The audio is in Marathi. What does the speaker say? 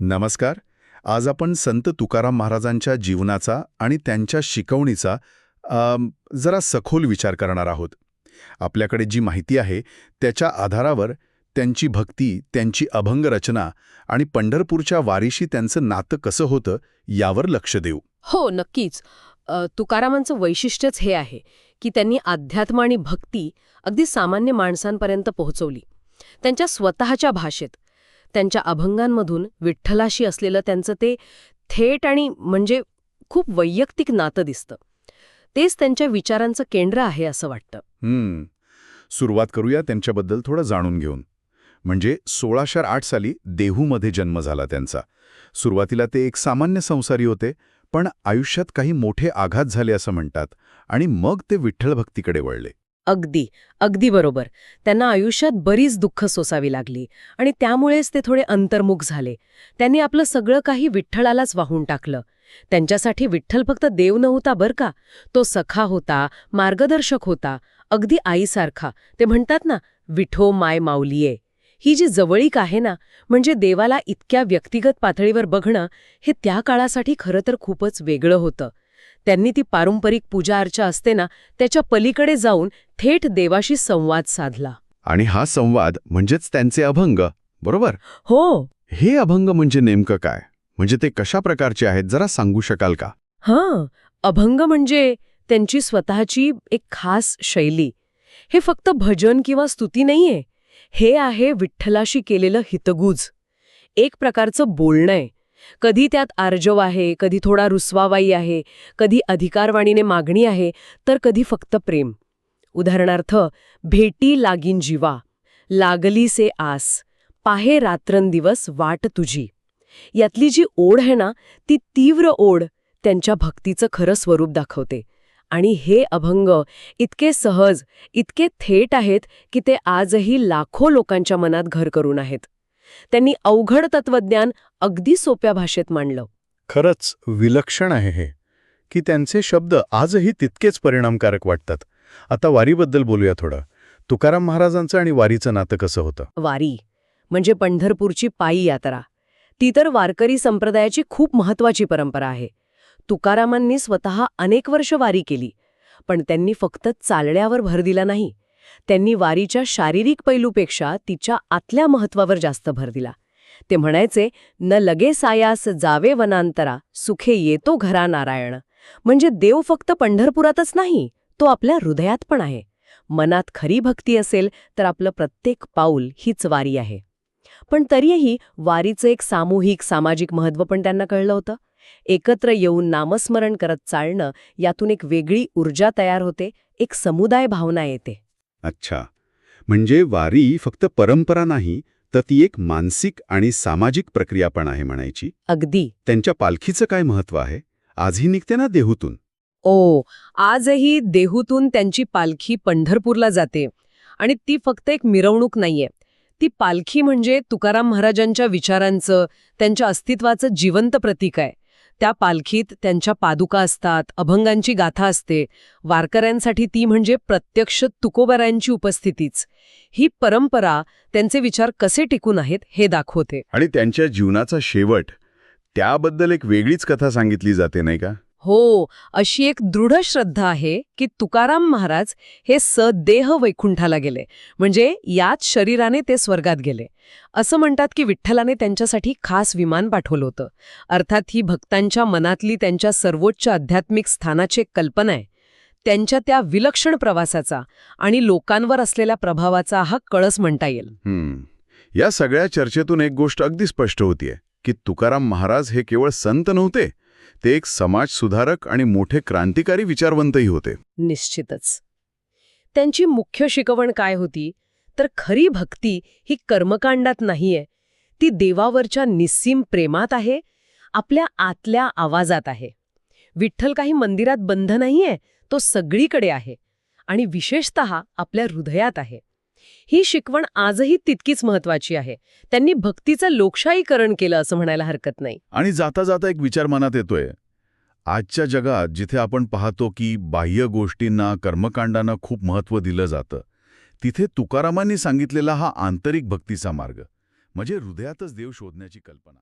नमस्कार. आज आपण संत तुकाराम महाराजांच्या जीवनाचा आणि त्यांच्या शिकवणीचा जरा सखोल विचार करणार आहोत. आपल्याकडे जी माहिती आहे त्याच्या आधारावर त्यांची भक्ती त्यांची अभंग रचना आणि पंढरपूरच्या वारीशी त्यांचं नातं कसं होतं यावर लक्ष देऊ. हो नक्कीच. तुकारामांचं वैशिष्ट्यच हे आहे की त्यांनी अध्यात्म आणि भक्ती अगदी सामान्य माणसांपर्यंत पोहोचवली. त्यांच्या स्वतःच्या भाषेत त्यांच्या अभंगांमधून विठ्ठलाशी असलेलं त्यांचं ते थेट आणि म्हणजे खूप वैयक्तिक नातं दिसतं. तेच त्यांच्या विचारांचं केंद्र आहे असं वाटतं. सुरुवात करूया त्यांच्याबद्दल थोडं जाणून घेऊन. म्हणजे सोळाशे आठ साली देहूमध्ये जन्म झाला त्यांचा. सुरुवातीला ते एक सामान्य संसारी होते पण आयुष्यात काही मोठे आघात झाले असं म्हणतात आणि मग ते विठ्ठल भक्तीकडे वळले. अगदी अगदी बरोबर. त्यांना आयुष्यात बरीच दुःख सोसावी लागली आणि त्यामुळेच ते थोडे अंतर्मुख झाले. त्यांनी आपलं सगळं काही विठ्ठलालाच वाहून टाकलं. त्यांच्यासाठी विठ्ठल फक्त देव नव्हता बर का. तो सखा होता मार्गदर्शक होता अगदी आईसारखा. ते म्हणतात ना विठो माय माऊलिये. ही जी जवळीक आहे ना म्हणजे देवाला इतक्या व्यक्तिगत पातळीवर बघणं हे त्या काळासाठी खरं तर खूपच वेगळं होतं. त्यांनी ती पारंपरिक पूजा अर्चा असते ना त्याच्या पलीकडे जाऊन थेट देवाशी संवाद साधला. आणि हा संवाद म्हणजेच त्यांचे अभंग बरोबर? हो. हे अभंग म्हणजे नेमकं काय? म्हणजे ते कशा प्रकारचे आहेत जरा सांगू शकाल का? हां अभंग म्हणजे त्यांची स्वतःची एक खास शैली. हे फक्त भजन किंवा स्तुती नाहीये. हे आहे विठ्ठलाशी केलेलं हितगुज. एक प्रकारचं बोलणं आहे. कधी त्यात आर्जव आहे कधी थोडा रुसवावाई आहे कधी अधिकारवाणीने मागणी आहे तर कधी फक्त प्रेम. उदाहरणार्थ भेटी लागीन जीवा लागली से आस पाहे रात्रंदिवस वाट तुझी. यातली जी ओढ आहे ना ती तीव्र ओढ त्यांच्या भक्तीचं खरं स्वरूप दाखवते. आणि हे अभंग इतके सहज इतके थेट आहेत की ते आजही लाखो लोकांच्या मनात घर करून आहेत. त्यांनी अवघड तत्वज्ञान अगदी सोप्या भाषेत मांडलं. खरंच विलक्षण आहे हे की त्यांचे शब्द आजही तितकेच परिणामकारक वाटतात. आता वारीबद्दल बोलूया थोडं. तुकाराम महाराजांचं आणि वारीचं नातं कसं होतं? वारी म्हणजे पंढरपूरची पायी यात्रा. ती तर वारकरी संप्रदायाची खूप महत्वाची परंपरा आहे. तुकारामांनी स्वतः अनेक वर्ष वारी केली पण त्यांनी फक्त चालण्यावर भर दिला नाही. त्यांनी वारीच्या शारीरिक पैलूपेक्षा तिच्या आतल्या महत्वावर जास्त भर दिला. ते म्हणायचे न लगे सायास जावे वनांतरा सुखे येतो घरा नारायण. म्हणजे देव फक्त पंढरपुरातच नाही तो आपल्या हृदयात पण आहे. मनात खरी भक्ती असेल तर आपलं प्रत्येक पाऊल हीच वारी आहे. पण तरीही वारीचं एक सामूहिक सामाजिक महत्त्व पण त्यांना कळलं होतं. एकत्र येऊन नामस्मरण करत चालणं यातून एक वेगळी ऊर्जा तयार होते एक समुदाय भावना येते. अच्छा. म्हणजे वारी फक्त परंपरा नाही तर ती एक मानसिक आणि सामाजिक प्रक्रिया पण आहे म्हणायची. अगदी. त्यांच्या पालखीचं काय महत्त्व आहे? आजही निघते ना देहूतून? ओ आजही देहूतून त्यांची पालखी पंढरपूरला जाते. आणि ती फक्त एक मिरवणूक नाहीये. ती पालखी म्हणजे तुकाराम महाराजांच्या विचारांचं त्यांच्या अस्तित्वाचं जिवंत प्रतीक आहे. त्या पालखीत त्यांच्या पादुका असतात अभंगांची गाथा असते. वारकऱ्यांसाठी ती म्हणजे प्रत्यक्ष तुकोबरायांची उपस्थितीच. ही परंपरा त्यांचे विचार कसे टिकून आहेत हे दाखवते. आणि त्यांच्या जीवनाचा शेवट त्याबद्दल एक वेगळीच कथा सांगितली जाते नाही का? हो अशी एक दृढ श्रद्धा आहे की तुकाराम महाराज हे सदेह वैकुंठाला गेले. म्हणजे याच शरीराने ते स्वर्गात गेले. असं म्हणतात की विठ्ठलाने त्यांच्यासाठी खास विमान पाठवलं होतं. अर्थात ही भक्तांच्या मनातली त्यांच्या सर्वोच्च आध्यात्मिक स्थानाची एक कल्पना आहे. त्यांच्या त्या विलक्षण प्रवासाचा आणि लोकांवर असलेल्या प्रभावाचा हा कळस म्हणता येईल. या सगळ्या चर्चेतून एक गोष्ट अगदी स्पष्ट होतीये की तुकाराम महाराज हे केवळ संत नव्हते ते एक समाज सुधारक आणि मोठे क्रांतिकारी विचारवंतही होते. निश्चितच. त्यांची मुख्य शिकवण काय होती? तर खरी भक्ती ही कर्मकांडात नाहीये. ती देवावरच्या निस्सीम प्रेमात आहे आपल्या आतल्या आवाजात आहे. विठ्ठल काही मंदिरात बंध नाहीये तो सगळीकडे आहे आणि विशेषत आपल्या हृदयात आहे. ही शिकवण आजही तितकीच महत्वाची आहे. त्यांनी भक्तीचं लोकशाहीकरण केलं असं म्हणायला हरकत नाही. आणि जाता जाता एक विचार मनात येतोय. आजच्या जगात जिथे आपण पाहतो की बाह्य गोष्टींना कर्मकांडांना खूप महत्त्व दिलं जातं तिथे तुकारामांनी सांगितलेला हा आंतरिक भक्तीचा मार्ग म्हणजे हृदयातच देव शोधण्याची कल्पना.